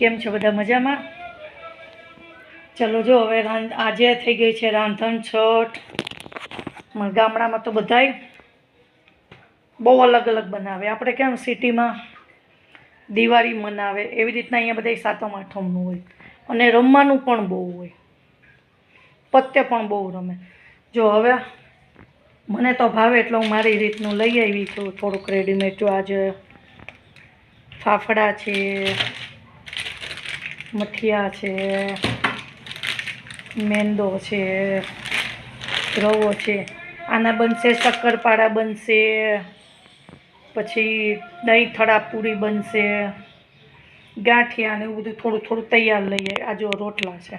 કેમ છો બધા મજામાં? ચલો જો હવે આજે થઈ ગઈ છે રાંધણ છઠ ગામડામાં તો બધાય બહુ અલગ અલગ બનાવે. આપણે કેમ સિટીમાં દિવાળી મનાવે? એવી રીતના અહીંયા બધા સાતમ આઠમનું હોય. અને રમવાનું પણ બહુ હોય. પત્તે પણ બહુ રમે. જો હવે મને તો ભાવે એટલે હું મારી રીતનું લઈ આવી છું. થોડુંક રેડીમેડ જો આજે ફાફડા છે મઠિયા છે, મેંદો છે, રવો છે. આના બનશે શક્કરપારા બનશે, પછી દહીં થડા પૂરી બનશે, ગાંઠિયા ને એવું બધું થોડું થોડું તૈયાર લઈએ. આ જો રોટલા છે.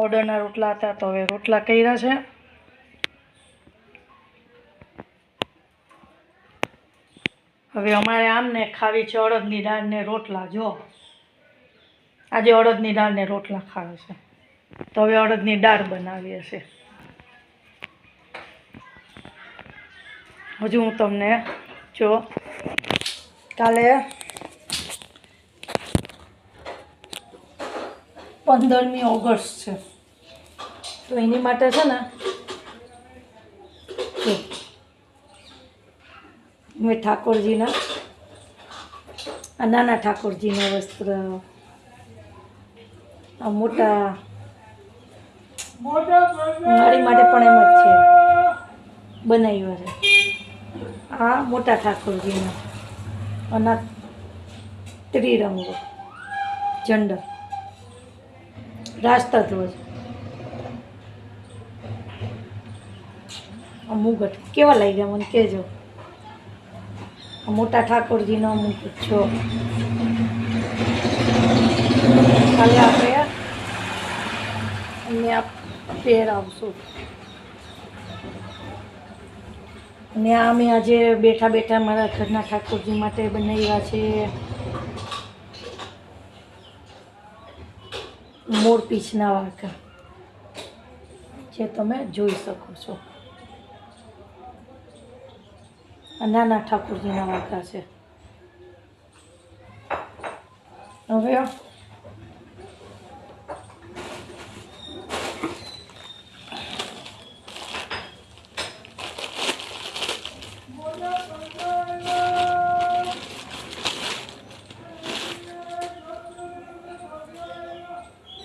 ઓર્ડરના રોટલા હતા તો હવે રોટલા કર્યા છે. હવે અમારે આમને ખાવી છે અડદની દાળને રોટલા, જો. આજે અડદની દાળને રોટલા ખાવે છે. તો હવે અડદની દાળ બનાવીએ છે હજુ હું તમને જો કાલે પંદરમી ઓગસ્ટ છે. તો એની માટે છે ને મેં ઠાકોરજીના નાના ઠાકોરજીના વસ્ત્ર આ મોટા મારી માટે પણ એમ જ છે. બનાવ્યો છે. આ મોટા ઠાકોરજીનો અને ત્રિરંગો ઝંડો રાષ્ટ્રધ્વજ આ મુગટ કેવા લાગ્યા મને કહેજો મોટા ઠાકોરજીનો મુગટ છો. કાલે આપણે આ પહેરાવશું અને અમે આજે બેઠા બેઠા મારા ઘરના ઠાકોરજી માટે બનાવ્યા છે. મોર પીછના વાંકા જે તમે જોઈ શકો છો. નાના ઠાકોરજીના વાંકા છે. હવે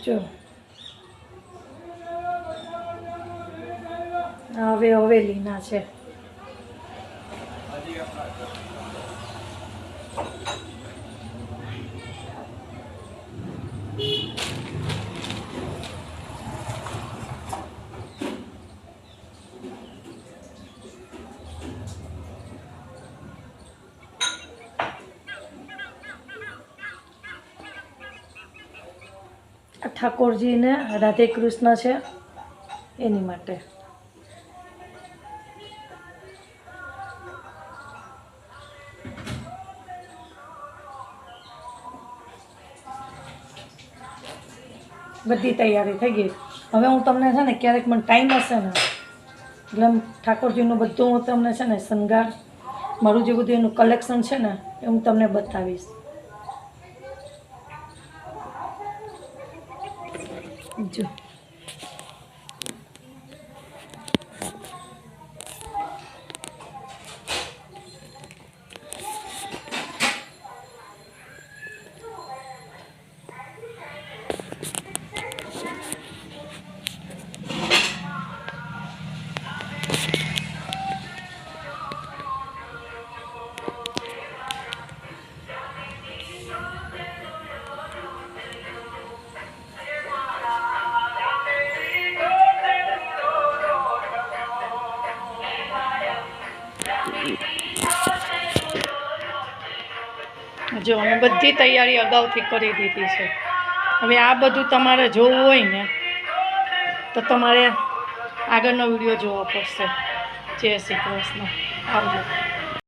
જો. હવે હવે હવેલીના છે. આ ઠાકોરજીને રાધે કૃષ્ણ છે એની માટે. બધી તૈયારી થઈ ગઈ. હવે હું તમને છે ને ક્યારેક મને ટાઈમ હશે ને, એટલે ઠાકોરજીનું બધું હું તમને છે ને શણગાર, મારું જે બધું એનું કલેક્શન છે ને, એ હું તમને બતાવીશ. જો જો, અમે બધી તૈયારી અગાઉથી કરી દીધી છે. હવે આ બધું તમારે જોવું હોય ને, તો તમારે આગળનો વીડિયો જોવો પડશે. જય શ્રી કૃષ્ણ. આવજો.